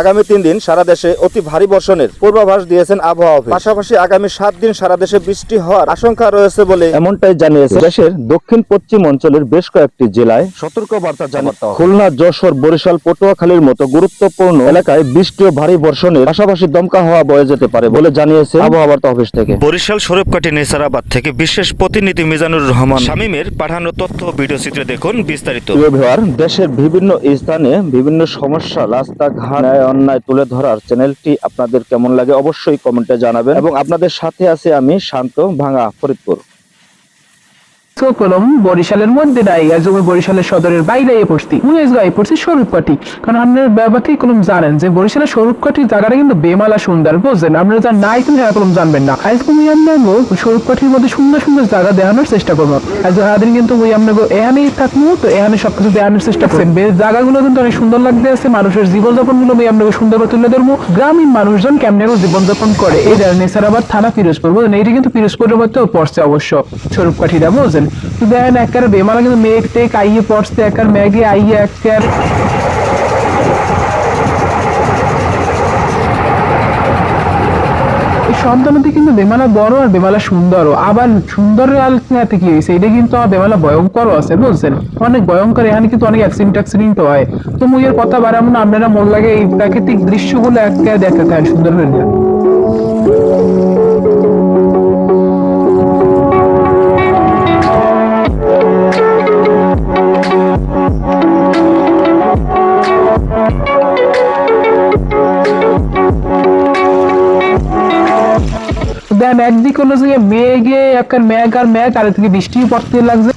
আগামী তিন দিন সারা দেশে অতি ভারী বর্ষণের পূর্বাভাস দিয়েছেন আবহাওয়া অফিস। পাশাপাশি আগামী সাত দিন সারা দেশে বৃষ্টি হওয়ার আশঙ্কা রয়েছে বলে এমনটাই জানিয়েছে দেশের দক্ষিণ পশ্চিম অঞ্চলের বেশ কয়েকটি জেলায় সতর্ক বার্তা জানিয়ে খুলনা যশোর বরিশাল পটুয়াখালীর মতো গুরুত্বপূর্ণ এলাকায় বৃষ্টি ও ভারী বর্ষণের পাশাপাশি দমকা হওয়া বয়ে যেতে পারে বলে জানিয়েছে আবহাওয়া বার্তা অফিস থেকে। বরিশাল সরবকাঠি নেসারাবাদ থেকে বিশেষ প্রতিনিধি মিজানুর রহমান শামীমের পাঠানো তথ্য ভিডিও চিত্রে দেখুন বিস্তারিত। দেশের বিভিন্ন স্থানে বিভিন্ন সমস্যা রাস্তাঘাট অন্যায় তুলে ধরার চ্যানেলটি আপনাদের কেমন লাগে অবশ্যই কমেন্টে জানাবেন। এবং আপনাদের সাথে আছে আমি শান্ত ভাঙা ফরিদপুর। কলম বরিশালের মধ্যে নাই আজ আমি বরিশালের সদরের বাইরে পড়ছি। পড়ছি স্বরূপকাঠি। কারণ আপনার ব্যাপারটি কলম জানেন যে বরিশালের স্বরূপকাঠির জায়গাটা কিন্তু বেমালা সুন্দর বুঝছেন? আপনারা যা নাই কিন্তু হ্যাঁ কলম জানবেন না। আজ তুমি স্বরূপকাঠির মধ্যে সুন্দর সুন্দর জায়গা দেখানোর চেষ্টা করব। আজ কিন্তু ওই আপনাকে থাকব তো এখানে সবকিছু দেখানোর চেষ্টা করছেন জায়গাগুলো কিন্তু অনেক সুন্দর লাগতে আছে মানুষের জীবনযাপনগুলো আমি আপনাকে সুন্দর করে তুলে ধরবো। গ্রামীণ মানুষজন কেমনে জীবনযাপন করে? এই নেসারাবাদ থানা পিরোজপুর বুঝলেন এইটা কিন্তু পিরোজপুরের মধ্যেও পড়ছে অবশ্য স্বরূপকাঠিটা বুঝলেন দেখেন একের বেমালা কিন্তু মেঘ টেক আইয়ে পড়ছে একের ম্যাগে আইয়ে একের এই সন্তানটি কিন্তু বেমালা বড় আর বেমালা সুন্দরও। আবার সুন্দরের আলোচনাতে কি হয়েছে? এটা কিন্তু বেমালা ভয়ঙ্করও আছে, বুঝছেন? অনেক ভয়ঙ্কর, এখানে কিন্তু অনেক অ্যাক্সিডেন্ট অ্যাক্সিডেন্ট হয়। তো মুইয়ের কথা বাড়াবো না, আপনারা মন লাগে এই প্রাকৃতিক দৃশ্যগুলো একটা দেখতে থাকেন সুন্দর যায় দেন একদিক হলো যে মেঘে একটা মেঘ আর মেঘ আর থেকে বৃষ্টি পড়তে লাগছে।